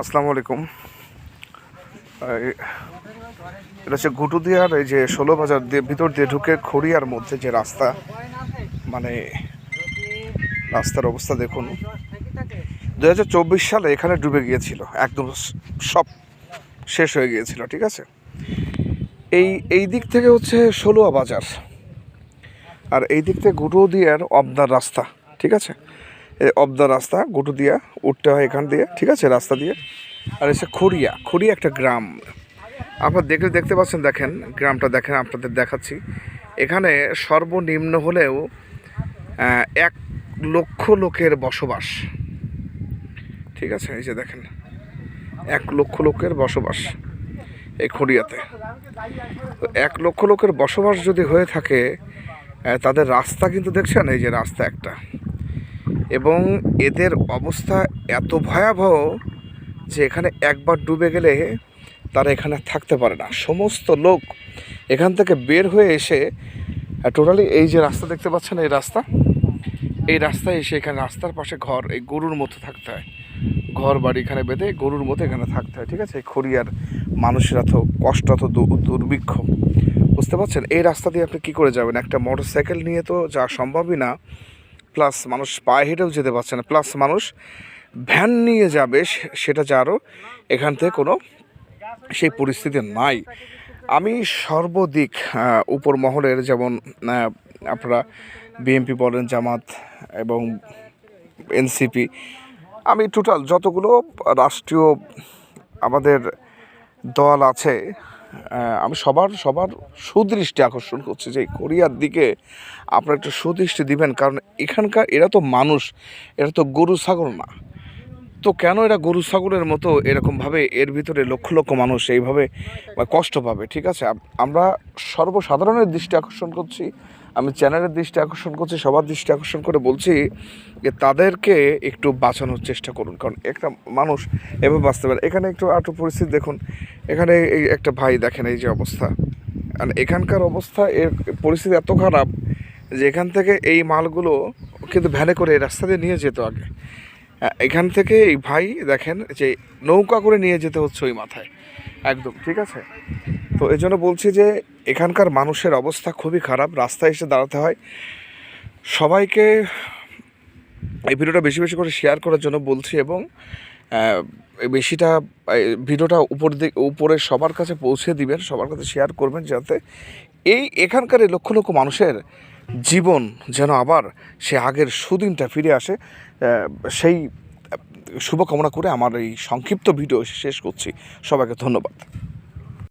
আসসালামু আলাইকুম। এটা হচ্ছে ঘুটুদিয়ার এই যে ষোলো বাজার দিয়ে ভিতর দিয়ে ঢুকে খড়িয়ার মধ্যে যে রাস্তা মানে রাস্তার অবস্থা দেখুন। দু হাজার চব্বিশ সালে এখানে ডুবে গিয়েছিল, একদম সব শেষ হয়ে গিয়েছিল, ঠিক আছে? এই এই দিক থেকে হচ্ছে ষোলোয়া বাজার, আর এই দিক থেকে ঘুটুদিয়ার অবদার রাস্তা, ঠিক আছে? এই অবদার রাস্তা গুটুদিয়া উঠতে হয় এখান দিয়ে, ঠিক আছে, রাস্তা দিয়ে। আর এসে খড়িয়া খড়িয়া একটা গ্রাম। আপনার দেখলে দেখতে পাচ্ছেন, দেখেন, গ্রামটা দেখেন, আপনাদের দেখাচ্ছি। এখানে সর্বনিম্ন হলেও এক লক্ষ লোকের বসবাস। ঠিক আছে, এই যে দেখেন, এক লক্ষ লোকের বসবাস এই খড়িয়াতে। এক লক্ষ লোকের বসবাস যদি হয়ে থাকে তাদের রাস্তা কিন্তু দেখছেন, এই যে রাস্তা একটা। এবং এদের অবস্থা এত ভয়াবহ যে এখানে একবার ডুবে গেলে তারা এখানে থাকতে পারে না। সমস্ত লোক এখান থেকে বের হয়ে এসে টোটালি এই যে রাস্তা দেখতে পাচ্ছেন, এই রাস্তা, এই রাস্তায় এসে এখানে রাস্তার পাশে ঘর, এই গরুর মতো থাকতে হয়। ঘর বাড়ি এখানে বেঁধে গরুর মতো এখানে থাকতে হয়, ঠিক আছে? খড়িয়ার মানুষের এত কষ্ট এত দুর্ভিক্ষ। বুঝতে পারছেন? এই রাস্তা দিয়ে আপনি কী করে যাবেন? একটা মোটর সাইকেল নিয়ে তো যাওয়া সম্ভবই না। প্লাস মানুষ পায়ে হেঁটেও যেতে পারছে না। প্লাস মানুষ ভ্যান নিয়ে যাবে সেটা যারও এখান থেকে কোনো সেই পরিস্থিতি নাই। আমি সর্বদিক উপর মহলের যেমন আপনারা বিএনপি বলেন, জামাত এবং এনসিপি, আমি টোটাল যতগুলো রাষ্ট্রীয় আমাদের দল আছে আমি সবার সবার সুদৃষ্টি আকর্ষণ করছি যে কোরিয়ার দিকে আপনারা একটু সুদৃষ্টি দিবেন, কারণ এখানকার, এরা তো মানুষ, এরা তো গরু, ছাগল না। তো কেন এরা গরু ছাগলের মতো এরকমভাবে এর ভিতরে লক্ষ লক্ষ মানুষ এইভাবে কষ্ট পাবে, ঠিক আছে? আমরা সর্বসাধারণের দৃষ্টি আকর্ষণ করছি, আমি চ্যানেলের দৃষ্টি আকর্ষণ করছি, সবার দৃষ্টি আকর্ষণ করে বলছি যে তাদেরকে একটু বাঁচানোর চেষ্টা করুন, কারণ একটা মানুষ এভাবে বাঁচতে পারে। এখানে একটু আটু পরিস্থিতি দেখুন, এখানে এই একটা ভাই দেখেন এই যে অবস্থা। আর এখানকার অবস্থা, এর পরিস্থিতি এত খারাপ যে এখান থেকে এই মালগুলো কিন্তু ভ্যানে করে রাস্তা দিয়ে নিয়ে যেত আগে। এখান থেকে এই ভাই দেখেন যে নৌকা করে নিয়ে যেতে হচ্ছে ওই মাথায়। একদম, ঠিক আছে? তো এই জন্য বলছি যে এখানকার মানুষের অবস্থা খুবই খারাপ, রাস্তায় এসে দাঁড়াতে হয়। সবাইকে এই ভিডিওটা বেশি বেশি করে শেয়ার করার জন্য বলছি এবং বেশিটা ভিডিওটা উপর দিক, উপরে সবার কাছে পৌঁছে দিবেন, সবার কাছে শেয়ার করবেন যাতে এই এখানকার লক্ষ লক্ষ মানুষের জীবন যেন আবার সে আগের সুদিনটা ফিরে আসে সেই শুভকামনা করে আমার এই সংক্ষিপ্ত ভিডিও শেষ করছি। সবাইকে ধন্যবাদ।